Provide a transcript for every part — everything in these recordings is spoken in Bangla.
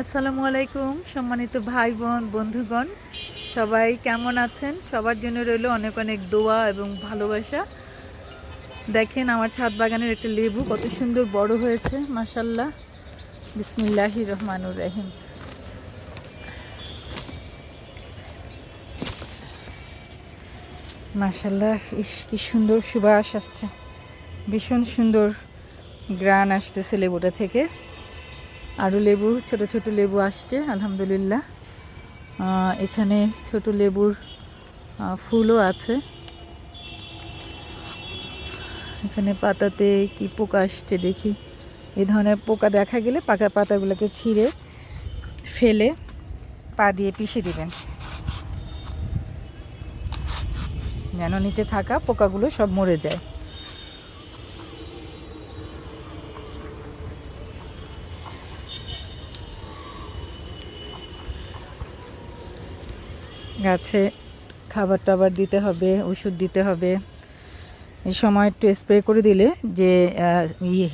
আসসালামু আলাইকুম, সম্মানিত ভাই বোন বন্ধুগণ। সবাই কেমন আছেন? সবার জন্য রইল অনেক অনেক দোয়া এবং ভালোবাসা। দেখেন আমার ছাদ বাগানের একটা লেবু কত সুন্দর বড় হয়েছে মাসাল্লাহ বিসমিল্লাহি রহমানুর রহিম। মাসাল্লাহ ইস, কি সুন্দর সুবাস আসছে। ভীষণ সুন্দর গ্রান আসতেছে লেবুটা থেকে। আরও লেবু, ছোট ছোট লেবু আসছে, আলহামদুলিল্লাহ। এখানে ছোট লেবুর ফুলও আছে। এখানে পাতাতে কি পোকা আসছে দেখি। এই ধরনের পোকা দেখা গেলে পাকা পাতাগুলোকে ছিঁড়ে ফেলে পা দিয়ে পিষে দিবেন। যেন নিচে থাকা পোকাগুলো সব মরে যায়। গাছে খাবার টাবার দিতে হবে, ওষুধ দিতে হবে। এই সময় একটু স্প্রে করে দিলে যে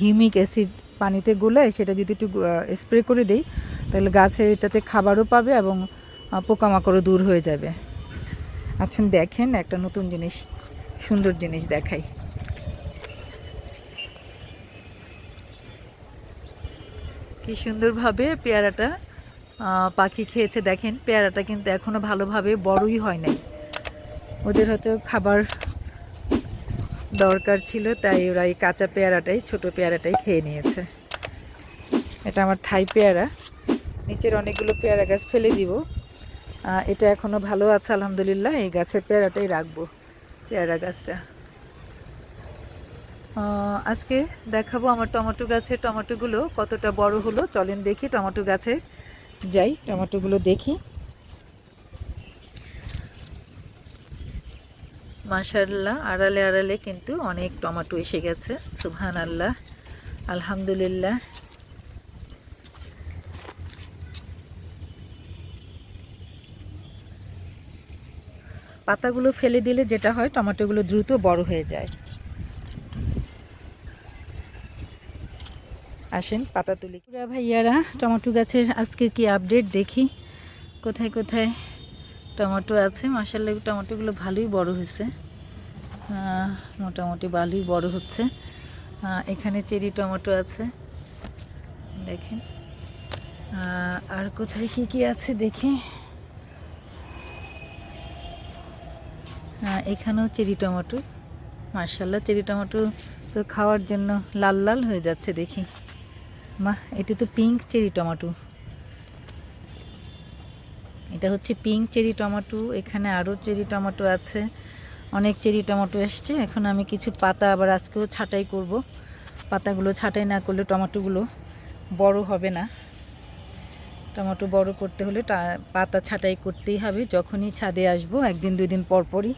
হিউমিক অ্যাসিড পানিতে গোলায় সেটা যদি একটু স্প্রে করে দিই, তাহলে গাছে এটাতে খাবারও পাবে এবং পোকামাকড়ও দূর হয়ে যাবে। আচ্ছা দেখেন একটা নতুন জিনিস, সুন্দর জিনিস দেখাই। কি সুন্দরভাবে পেয়ারাটা পাখি খেয়েছে, দেখেন, পেয়ারাটা কিন্তু এখনও ভালোভাবে বড়ই হয় নাই। ওদের হয়তো খাবার দরকার ছিল, তাই ওরা এই কাঁচা পেয়ারাটাই, ছোট পেয়ারাটাই খেয়ে নিয়েছে। এটা আমার থাই পেয়ারা। নিচের অনেকগুলো পেয়ারা গাছ ফেলে দিব। এটা এখনও ভালো আছে, আলহামদুলিল্লাহ। এই গাছের পেয়ারাটাই রাখব, পেয়ারা গাছটা। আজকে দেখাবো আমার টমেটো গাছের টমেটোগুলো কতটা বড় হলো। চলেন দেখি টমেটো গাছে যাই, টমেটোগুলো দেখি। মাশাল্লাহ আড়ালে আড়ালে কিন্তু অনেক টমেটো এসে গেছে সুবহান আল্লাহ আলহামদুলিল্লাহ। পাতাগুলো ফেলে দিলে যেটা হয়, টমেটোগুলো দ্রুত বড় হয়ে যায়। আসেন, পাতা তুলি। পুরা ভাইয়ারা, টমেটো গাছের আজকে কি আপডেট দেখি? কোথায় কোথায় টমেটো আছে? মাসাল্লাহ টমেটোগুলো ভালোই বড় হয়েছে। মোটামুটি ভালোই বড় হচ্ছে। এখানে চেরি টমেটো আছে। দেখেন। আর কোথায় কি কি আছে দেখি? এখানেও চেরি টমেটো। মার্শাল্লাহ চেরি টমেটো তো খাওয়ার জন্য লাল লাল হয়ে যাচ্ছে দেখি। মা এটা তো পিঙ্ক চেরি টমাটো। এটা হচ্ছে পিঙ্ক চেরি টমাটো এখানে আরও চেরি টমাটো আছে। অনেক চেরি টমেটো এসছে। এখন আমি কিছু পাতা আবার আজকেও ছাঁটাই করব। পাতাগুলো ছাঁটাই না করলে টমেটোগুলো বড় হবে না। টমেটো বড় করতে হলে পাতা ছাঁটাই করতেই হবে। যখনই ছাদে আসব একদিন দুই দিন পর পরই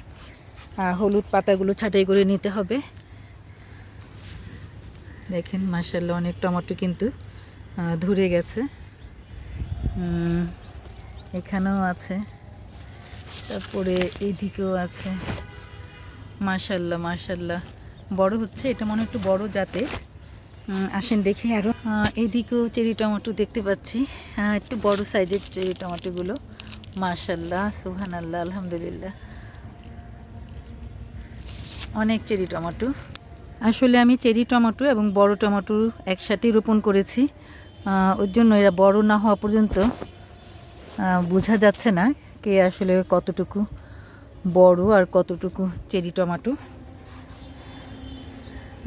আহ, হলুদ পাতাগুলো ছাঁটাই করে নিতে হবে। দেখেন মাসাল্লাহ অনেক টমেটো কিন্তু ধরে গেছে। এখানেও আছে, তারপরে এইদিকেও আছে। মাশাল্লাহ মাশাল্লাহ বড় হচ্ছে, এটা মনে একটু বড় জাতের। আসেন দেখি আরও এইদিকেও চেরি টমেটো দেখতে পাচ্ছি। একটু বড় সাইজের চেরি টমেটোগুলো। মাশাল্লাহ সুহান আল্লাহ আলহামদুলিল্লাহ। অনেক চেরি টমেটো। আসলে আমি চেরি টমেটো এবং বড় টমেটো একসাথেই রোপণ করেছি। ওর জন্য এরা বড় না হওয়া পর্যন্ত বোঝা যাচ্ছে না কে আসলে কতটুকু বড় আর কতটুকু চেরি টমেটো।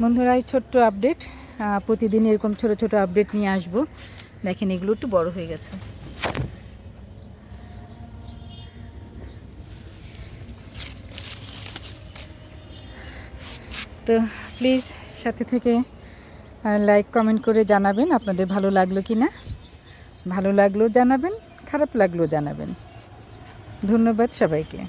বন্ধুরা, এই ছোট্ট আপডেট প্রতিদিন এরকম ছোট ছোট আপডেট নিয়ে আসব। দেখেন এগুলো একটু বড় হয়ে গেছে। তো প্লিজ সাথে থেকে লাইক কমেন্ট করে জানাবেন আপনাদের ভালো লাগল কি না ভালো লাগলেও জানাবেন, খারাপ লাগলেও জানাবেন। ধন্যবাদ সবাইকে।